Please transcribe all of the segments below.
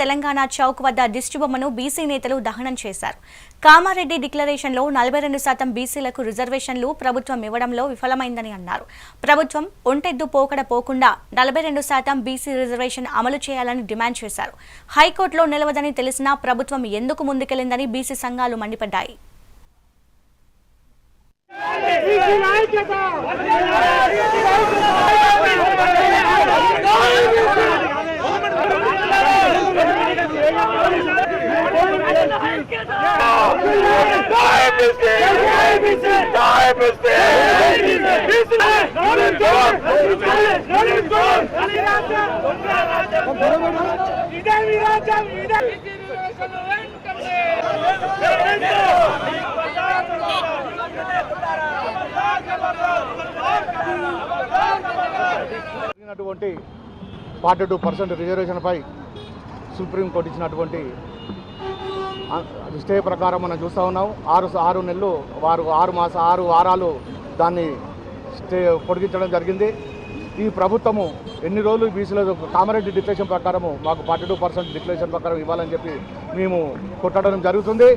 తెలంగాణ చౌక్ వద్ద దిష్టిబొమ్మను బీసీ నేతలు దహనం చేశారు. కామారెడ్డి డిక్లరేషన్లో నలభై రెండు శాతం బీసీలకు రిజర్వేషన్లు ప్రభుత్వం ఇవ్వడంలో విఫలమైందని అన్నారు. ప్రభుత్వం ఒంటెద్దు పోకడ పోకుండా నలభై రెండు శాతం బీసీ రిజర్వేషన్ అమలు చేయాలని డిమాండ్ చేశారు. హైకోర్టులో నిలవదని తెలిసినా ప్రభుత్వం ఎందుకు ముందుకెళ్ళిందని బీసీ సంఘాలు మండిపడ్డాయి. జరిగినటువంటి ఫార్టీ టూ పర్సెంట్ రిజర్వేషన్పై సుప్రీంకోర్టు ఇచ్చినటువంటి స్టే ప్రకారం మనం చూస్తూ ఉన్నాం. ఆరు ఆరు నెలలు వారు ఆరు మాస ఆరు వారాలు దాన్ని స్టే పొడిగించడం జరిగింది. ఈ ప్రభుత్వము ఎన్ని రోజులు బీసీలో కామారెడ్డి డిక్లరేషన్ ప్రకారము మాకు ఫార్టీ టూ పర్సెంట్ డిక్లరేషన్ ప్రకారం ఇవ్వాలని చెప్పి మేము కొట్టడం జరుగుతుంది.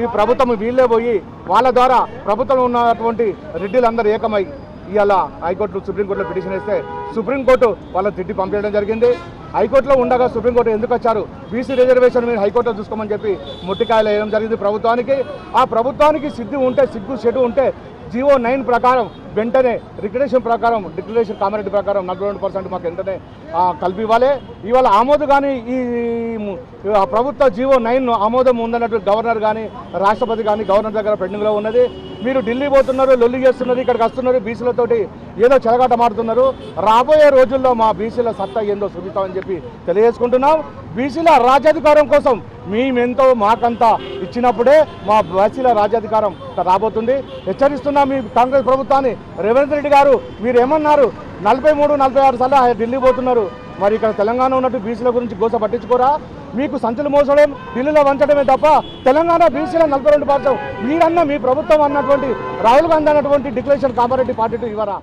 ఈ ప్రభుత్వం వీళ్ళే పోయి వాళ్ళ ద్వారా ప్రభుత్వం ఉన్నటువంటి రెడ్డిలందరూ ఏకమై ఇవాళ హైకోర్టు సుప్రీంకోర్టులో పిటిషన్ వేస్తే సుప్రీంకోర్టు వాళ్ళ తిట్టి పంపించడం జరిగింది. హైకోర్టులో ఉండగా సుప్రీంకోర్టు ఎందుకు వచ్చారు? బీసీ రిజర్వేషన్ మీరు హైకోర్టులో చూసుకోమని చెప్పి ముట్టికాయలు వేయడం జరిగింది ప్రభుత్వానికి. ఆ ప్రభుత్వానికి సిద్ధి ఉంటే సిగ్గు చెడు ఉంటే జీవో నైన్ ప్రకారం వెంటనే రికరేషన్ ప్రకారం డిక్లరేషన్ కామారెడ్డి ప్రకారం నలభై రెండు పర్సెంట్ మాకు వెంటనే కలిపి ఇవ్వాలి. ఇవాళ ఆమోదం కానీ ఈ ప్రభుత్వ జీవో నైన్ ఆమోదం ఉందన్నట్టు గవర్నర్ కానీ రాష్ట్రపతి కానీ గవర్నర్ దగ్గర పెండింగ్లో ఉన్నది. మీరు ఢిల్లీ పోతున్నారు లొల్లి చేస్తున్నారు ఇక్కడికి వస్తున్నారు బీసీలతోటి ఏదో చెలగాట మారుతున్నారు. రాబోయే రోజుల్లో మా బీసీల సత్తా ఏందో చూపిస్తామని చెప్పి తెలియజేసుకుంటున్నాం. బీసీల రాజ్యాధికారం కోసం మేమెంతో మాకంతా ఇచ్చినప్పుడే మా బీసీల రాజ్యాధికారం రాబోతుంది. హెచ్చరిస్తున్నా మీ కాంగ్రెస్ ప్రభుత్వాన్ని. రేవంత్ రెడ్డి గారు మీరు ఏమన్నారు నలభై మూడు నలభై ఆరు సార్లు ఢిల్లీ పోతున్నారు. మరి ఇక్కడ తెలంగాణ ఉన్నట్టు బీసీల గురించి గోస పట్టించుకోరా? మీకు సంచులు మోసడం ఢిల్లీలో వంచడమే తప్ప తెలంగాణ బీసీల నలభై రెండు పర్సెంట్. మీరన్న మీ ప్రభుత్వం అన్నటువంటి రాహుల్ గాంధీ అన్నటువంటి డిక్లరేషన్ కామారెడ్డి పార్టీ ఇవ్వరా?